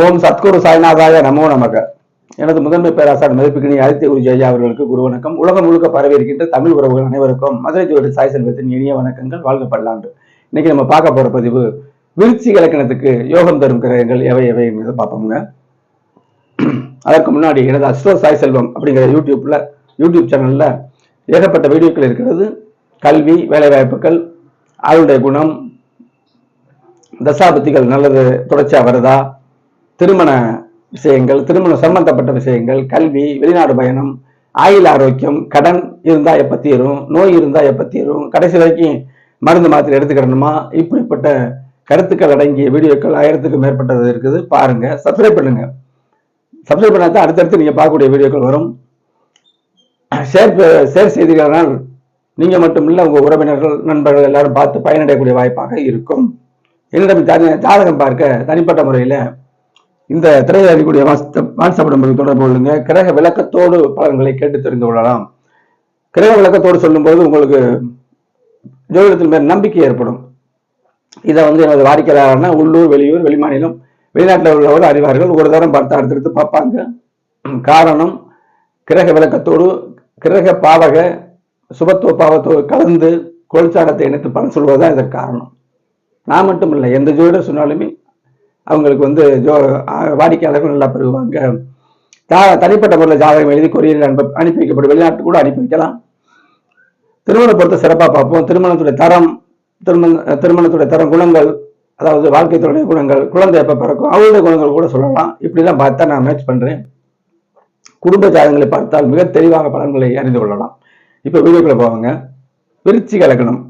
ஓம் சத்குரு சாய்நாதாய நமோ நமக. எனது முதன்மை பேராசார் மதிப்புக்கினி ஆதித்ய குரு ஜெயா அவர்களுக்கு குரு வணக்கம். உலகம் முழுக்க பரவி இருக்கின்ற தமிழ் உறவுகள் அனைவருக்கும் மதுரை ஜோடி சாய் செல்வத்தின் இனிய வணக்கங்கள். வாழ்க பல்லாண்டு. இன்னைக்கு நம்ம பார்க்க போற பதிவு விருச்சி இலக்கணத்துக்கு யோகம் தரும் கிரகங்கள் எவை எவை என்பதை பார்ப்போங்க அதற்கு முன்னாடி எனது அஸ்ட்ரோ சாய் செல்வம் அப்படிங்கிற யூடியூப்ல யூடியூப் சேனல்ல ஏகப்பட்ட வீடியோக்கள் இருக்கிறது. கல்வி வேலைவாய்ப்புகள் ஆளுடைய குணம் தசாபத்திகள் நல்லது தொடர்ச்சியா வருதா திருமண விஷயங்கள் திருமணம் சம்பந்தப்பட்ட விஷயங்கள் கல்வி வெளிநாடு பயணம் ஆயுள் ஆரோக்கியம் கடன் இருந்தால் எப்போ தீரும் நோய் இருந்தால் எப்போ தீரும் கடைசி வரைக்கும் மருந்து மாத்திரை எடுத்துக்கிடணுமா? இப்படிப்பட்ட கருத்துக்கள் அடங்கிய வீடியோக்கள் ஆயிரத்துக்கும் மேற்பட்டது இருக்குது. பாருங்கள் சப்ஸ்கிரைப் பண்ணுங்கள் சப்ஸ்கிரைப் பண்ணாதான் அடுத்தடுத்து நீங்கள் பார்க்கக்கூடிய வீடியோக்கள் வரும். ஷேர் ஷேர் செய்திகளால் நீங்கள் மட்டும் இல்லை உங்கள் உறவினர்கள் நண்பர்கள் எல்லாரும் பார்த்து பயனடையக்கூடிய வாய்ப்பாக இருக்கும். என்னிடம் ஜாதகம் பார்க்க தனிப்பட்ட முறையில் இந்த திரையில் அறியக்கூடிய வாட்ஸ்அப் வாட்ஸ்அப் நம்பருக்கு தொடர்பு கொள்ளுங்க. கிரக விளக்கத்தோடு பலன்களை கேட்டு தெரிந்து கொள்ளலாம். கிரக விளக்கத்தோடு சொல்லும்போது உங்களுக்கு ஜோதிடத்தின் மேல் நம்பிக்கை ஏற்படும். இதை வந்து எனது வாடிக்கையாளர்னா உள்ளூர் வெளியூர் வெளிமாநிலம் வெளிநாட்டில் உள்ளவர் அறிவார்கள். ஒரு தரம் பார்த்து அடுத்தடுத்து பார்ப்பாங்க. காரணம் கிரக விளக்கத்தோடு கிரக பாவக சுபத்துவ பாவத்தோடு கலந்து கோல்சாரத்தை இணைத்து பலன் சொல்வதுதான் இதற்கு காரணம். நான் மட்டும் இல்லை எந்த ஜோதிடர் சொன்னாலுமே அவங்களுக்கு வந்து ஜோ வாடிக்கையாளர்கள் நல்லா பெறுவாங்க. தா தனிப்பட்ட முறையில் ஜாதகம் எழுதி கொரியரில் அனுப்ப அனுப்பி வைக்கப்படும் வெளிநாட்டு கூட அனுப்பி வைக்கலாம் திருமண பொறுத்த சிறப்பாக பார்ப்போம். திருமணத்துடைய தரம் திருமண திருமணத்துடைய தரம் குணங்கள் அதாவது வாழ்க்கைத்துடைய குணங்கள் குழந்தை எப்போ பிறக்கும் அவருடைய குணங்கள் கூட சொல்லலாம். இப்படிலாம் பார்த்தா நான் மேட்ச் பண்ணுறேன் குடும்ப ஜாதகங்களை பார்த்தால் மிக தெளிவாக பலன்களை அறிந்து கொள்ளலாம். இப்போ வீடியோக்குள்ள போவாங்க. விருச்சிக இலக்கணம்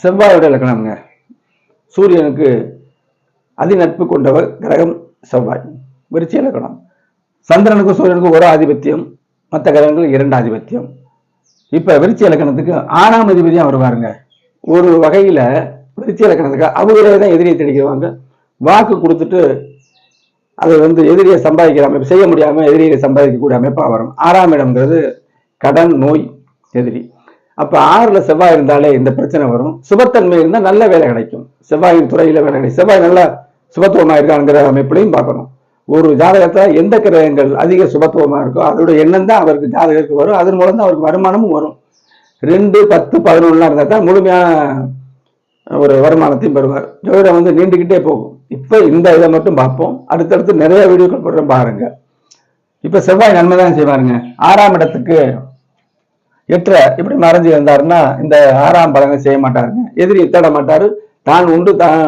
செவ்வாயோட இலக்கணம்ங்க சூரியனுக்கு அதிநட்பு கொண்டவர் கிரகம் செவ்வாய். விருச்சி இலக்கணம் சந்திரனுக்கும் சூரியனுக்கும் ஒரு ஆதிபத்தியம் மற்ற கிரகங்கள் இரண்டு ஆதிபத்தியம். இப்ப விருச்சி இலக்கணத்துக்கு ஆறாம் அதிபதியா வருவாருங்க. ஒரு வகையில விருச்சி இலக்கணத்துக்கு அவங்களே தான் எதிரியை தெளிக்கிறவாங்க வாக்கு கொடுத்துட்டு அது வந்து எதிரியை சம்பாதிக்கிற அமைப்பு செய்ய முடியாம எதிரியை சம்பாதிக்கக்கூடிய அமைப்பாக வரும். ஆறாம் இடம்ங்கிறது கடன் நோய் எதிரி. அப்ப ஆறுல செவ்வாய் இருந்தாலே இந்த பிரச்சனை வரும். சுபத்தன்மை இருந்தால் நல்ல வேலை கிடைக்கும். செவ்வாயின் துறையில வேலை கிடைக்கும். செவ்வாய் நல்லா சுபத்துவமாக இருக்காங்கிற அமைப்புலையும் பார்க்கணும். ஒரு ஜாதகத்தை எந்த கிரகங்கள் அதிக சுபத்துவமாக இருக்கோ அதோட எண்ணம் தான் அவருக்கு ஜாதகத்துக்கு வரும். அதன் மூலம் தான் அவருக்கு வருமானமும் வரும். ரெண்டு பத்து பதினொன்றுலாம் இருந்தால் தான் முழுமையான ஒரு வருமானத்தையும் பெறுவார். ஜோதிடம் வந்து நீண்டுக்கிட்டே போகும். இப்போ இந்த இதை மட்டும் பார்ப்போம். அடுத்தடுத்து நிறைய வீடியோக்கள் போடுற பாருங்க. இப்போ செவ்வாய் நன்மை தான் செய்வாருங்க. ஆறாம் இடத்துக்கு எட்டுற இப்படி மறைஞ்சு இருந்தாருன்னா இந்த ஆறாம் பலனை செய்ய மாட்டாருங்க. எதிரி தேட மாட்டாரு. தான் உண்டு தான்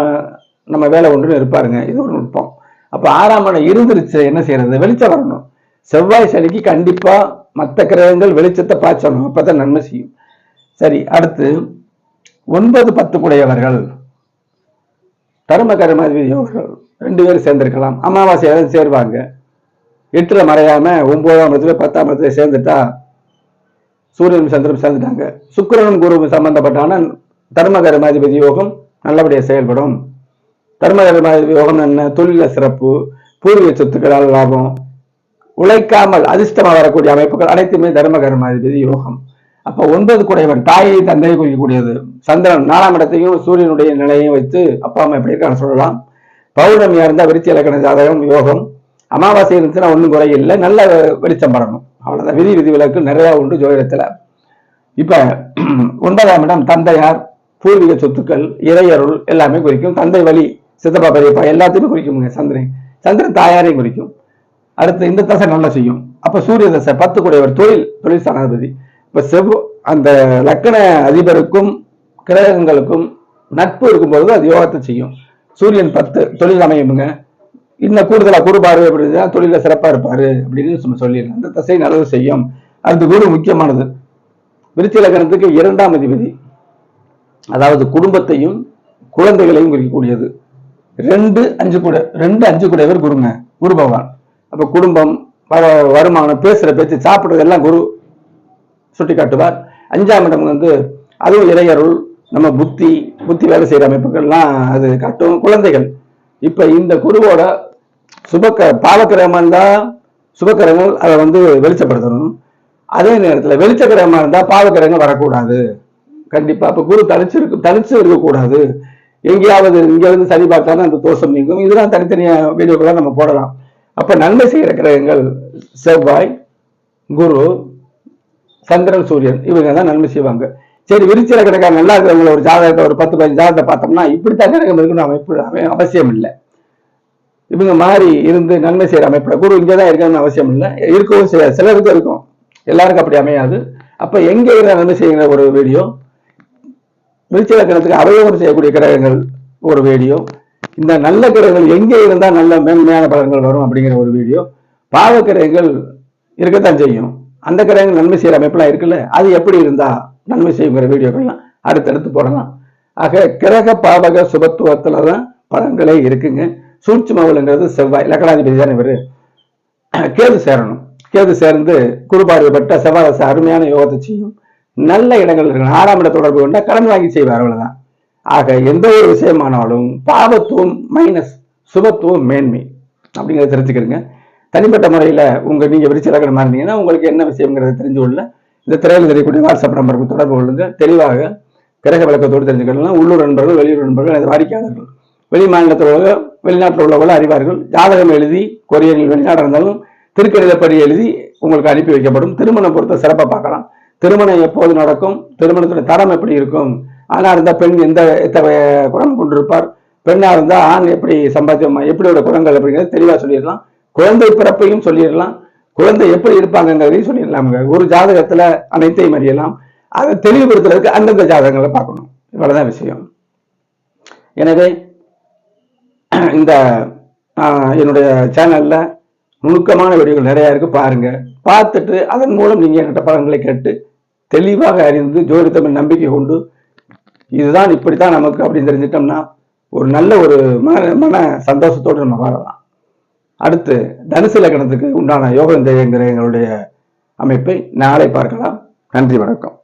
நம்ம வேலை ஒன்று இருப்பாருங்க. இது ஒரு நுட்பம். அப்போ ஆறாம் இடம் இருந்துருச்சு என்ன செய்யறது? வெளிச்சம் வரணும். செவ்வாய் சனிக்கு கண்டிப்பா மற்ற கிரகங்கள் வெளிச்சத்தை பாய்ச்சணும் அப்பதான் நன்மை செய்யும். சரி அடுத்து ஒன்பது பத்து குடையவர்கள் தரும கருமாதிபதி யோகர்கள் ரெண்டு பேரும் சேர்ந்திருக்கலாம். அமாவாசையாக சேருவாங்க. எட்டுல மறையாம ஒன்பதாம் இடத்துல பத்தாம் இடத்துல சேர்ந்துட்டா சூரியன் சந்திரம் சேர்ந்துட்டாங்க. சுக்கிரனும் குருவும் சம்பந்தப்பட்டான தர்மகரமாதிபதி யோகம் நல்லபடியாக செயல்படும். தர்மகரமாதிபதி யோகம் என்ன? தொழில சிறப்பு பூர்வீக சொத்துக்களால் லாபம் உழைக்காமல் அதிர்ஷ்டமாக வரக்கூடிய அமைப்புகள் அனைத்துமே தர்மகரமாதிபதி யோகம். அப்போ ஒன்பது குடையவன் தாயை தந்தையை குறிக்கக்கூடியது. சந்திரன் நாலாம் இடத்தையும் சூரியனுடைய நிலையையும் வைத்து அப்பா அம்மா எப்படி இருக்கான்னு சொல்லலாம். பௌர்ணமியா இருந்தால் விருத்தி இலக்கண ஜாதகம் யோகம். அமாவாசை இருந்துச்சுன்னா ஒன்றும் குறை இல்லை. நல்ல வெளிச்சம் படணும் அவ்வளோதான் விதி விதி விலக்கு நிறையா உண்டு ஜோதிடத்தில். இப்போ ஒன்பதாம் இடம் தந்தையார் பூர்வீக சொத்துக்கள் இறையருள் எல்லாமே குறிக்கும். தந்தை வழி சித்தப்பா பெரியப்பா எல்லாத்தையுமே குறிக்குமுங்க சந்திரன். சந்திரன் தாயாரையும் குறிக்கும். அடுத்து இந்த தசை நல்லா செய்யும். அப்ப சூரிய தசை பத்து கூடியவர் தொழில் தொழில் ஸ்தானாதிபதி இப்ப செவ் அந்த லக்கண அதிபருக்கும் கிரகங்களுக்கும் நட்பு இருக்கும்போது அது யோகத்தை செய்யும். சூரியன் பத்து தொழில் அமையுமுங்க. இன்னும் கூடுதலா குரு அப்படின்னா அப்படி தொழில சிறப்பா இருப்பாரு அப்படின்னு சொல்லிடுறேன் சொல்லிடலாம். அந்த தசை நல்லது செய்யும். அடுத்து குரு முக்கியமானது. விருத்தி லக்கணத்துக்கு இரண்டாம் அதிபதி. அதாவது குடும்பத்தையும் குழந்தைகளையும் குறிக்கக்கூடியது. ரெண்டு அஞ்சு கூட ரெண்டு அஞ்சு கூடையவர் குருங்க. குரு பகவான். அப்ப குடும்பம் வ- வருமானம் பேசுற பேச்சு சாப்பிடுறது எல்லாம் குரு சுட்டி காட்டுவார். அஞ்சாம் இடம் வந்து அதுவும் இறையருள் நம்ம புத்தி புத்தி வேலை செய்யற அமைப்புகள்லாம் அது காட்டும் குழந்தைகள். இப்ப இந்த குருவோட சுபக்க பாவக்கிரகமா இருந்தா சுபக்கிரகங்கள் அதை வந்து வெளிச்சப்படுத்தணும். அதே நேரத்துல வெளிச்சக்கிரகமா இருந்தா பாவக்கிரகங்கள் வரக்கூடாது. கண்டிப்பா அப்ப குரு தனிச்சு இருக்கு தனிச்சு இருக்கக்கூடாது. எங்கேயாவது இங்கேருந்து சரி பார்த்தாலும் அந்த தோஷம் நீங்கும். இதெல்லாம் தனித்தனியாக வீடியோக்கெல்லாம் நம்ம போடலாம். அப்போ நன்மை செய்கிற கிரகங்கள் செவ்வாய் குரு சந்திரன் சூரியன் இவங்க தான் நன்மை செய்வாங்க. சரி விரிச்சல கிடக்காங்க நல்லா இருக்கிறவங்கள ஒரு ஜாதகத்தை ஒரு பத்து பதினஞ்சு ஜாதகத்தை பார்த்தோம்னா இப்படித்தான் கிரகம் இருக்கணும் அமைப்பு அமை- அவசியம் இல்லை. இவங்க மாறி இருந்து நன்மை செய்கிற அமைப்புல குரு இங்கே தான் இருக்கணும்னு அவசியம் இல்லை. இருக்கவும் சில சிலருக்கு இருக்கும். எல்லாருக்கும் அப்படி அமையாது. அப்போ எங்கே இருக்கிற நன்மை செய்கிற ஒரு வீடியோ விருச்சிக லக்கணத்துக்கு அவயோகம் செய்யக்கூடிய கிரகங்கள் ஒரு வீடியோ. இந்த நல்ல கிரகங்கள் எங்கே இருந்தால் நல்ல மேன்மையான பலன்கள் வரும் அப்படிங்கிற ஒரு வீடியோ. பாவ கிரகங்கள் இருக்கத்தான் செய்யும். அந்த கிரகங்கள் நன்மை செய்கிற அமைப்புலாம் இருக்குல்ல அது எப்படி இருந்தால் நன்மை செய்யுங்கிற வீடியோக்கள்லாம் அடுத்தடுத்து போடலாம். ஆக கிரக பாவக சுபத்துவத்தில் தான் பலன்களே இருக்குங்க. சூட்சுமவளுங்கிறது செவ்வாய் லக்கணாதிபதி தானே இவர். கேது சேரணும். கேது சேர்ந்து குருபார்வை செவ்வாய் அருமையான யோகத்தை செய்யும். நல்ல இடங்கள் இருக்கு. ஆறாம் இட தொடர்பு கொண்டா கடன் வாங்கி செய்வார் அவ்வளவுதான். ஆக எந்த ஒரு விஷயமானாலும் பாவத்துவம் மைனஸ் சுபத்துவம் மேன்மை. அப்படிங்கிறத தெரிஞ்சுக்கிறீங்க. தனிப்பட்ட முறையில் உங்க நீங்க விருச்சிலக்கணமா இருந்தீங்கன்னா உங்களுக்கு என்ன விஷயங்கிறத தெரிஞ்சு கொள்ள இந்த திரையில் தெரியக்கூடிய வாட்ஸ்அப் நம்பருக்கு தொடர்பு கொள்ளுங்க. தெளிவாக கிரக விளக்கத்தோடு தெரிஞ்சுக்கலாம் உள்ளூர் நண்பர்கள் வெளியூர் நண்பர்கள் வாடிக்கையாளர்கள். வெளி மாநிலத்தில் உள்ள வெளிநாட்டில் உள்ளவர்கள் அறிவார்கள். ஜாதகம் எழுதி கொரியரில் வெளிநாடு இருந்தாலும் திருக்கணிதப்படி எழுதி உங்களுக்கு அனுப்பி வைக்கப்படும். திருமணம் பொறுத்த சிறப்பாக பார்க்கலாம். திருமணம் எப்போது நடக்கும்? திருமணத்துடைய தரம் எப்படி இருக்கும்? ஆணா இருந்தால் பெண் எந்த எத்தகைய குணம் கொண்டிருப்பார்? பெண்ணா இருந்தால் ஆண் எப்படி சம்பாத்தியம் எப்படியோட குணங்கள் அப்படிங்கிறது தெளிவாக சொல்லிடலாம். குழந்தை பிறப்பையும் சொல்லிடலாம். குழந்தை எப்படி இருப்பாங்கங்கிறதையும் சொல்லிடலாமுங்க ஒரு ஜாதகத்துல அனைத்தையும் அறியலாம். அதை தெளிவுபடுத்துறதுக்கு அந்தந்த ஜாதகங்களை பார்க்கணும். இவ்வளவுதான் விஷயம். எனவே இந்த என்னுடைய சேனல்ல நுணுக்கமான வீடியோகள் நிறைய இருக்கு. பாருங்க. பார்த்துட்டு அதன் மூலம் நீங்க என்கிட்ட பலன்களை கேட்டு தெளிவாக அறிந்து ஜோதிடத்தமிழ் நம்பிக்கை கொண்டு இதுதான் இப்படித்தான் நமக்கு அப்படின்னு தெரிஞ்சிட்டோம்னா ஒரு நல்ல ஒரு மன மன சந்தோஷத்தோடு நம்ம வாழலாம். அடுத்து தனுசு லக்கணத்துக்கு உண்டான யோக என்கிற எங்களுடைய அமைப்பை நாளை பார்க்கலாம். நன்றி வணக்கம்.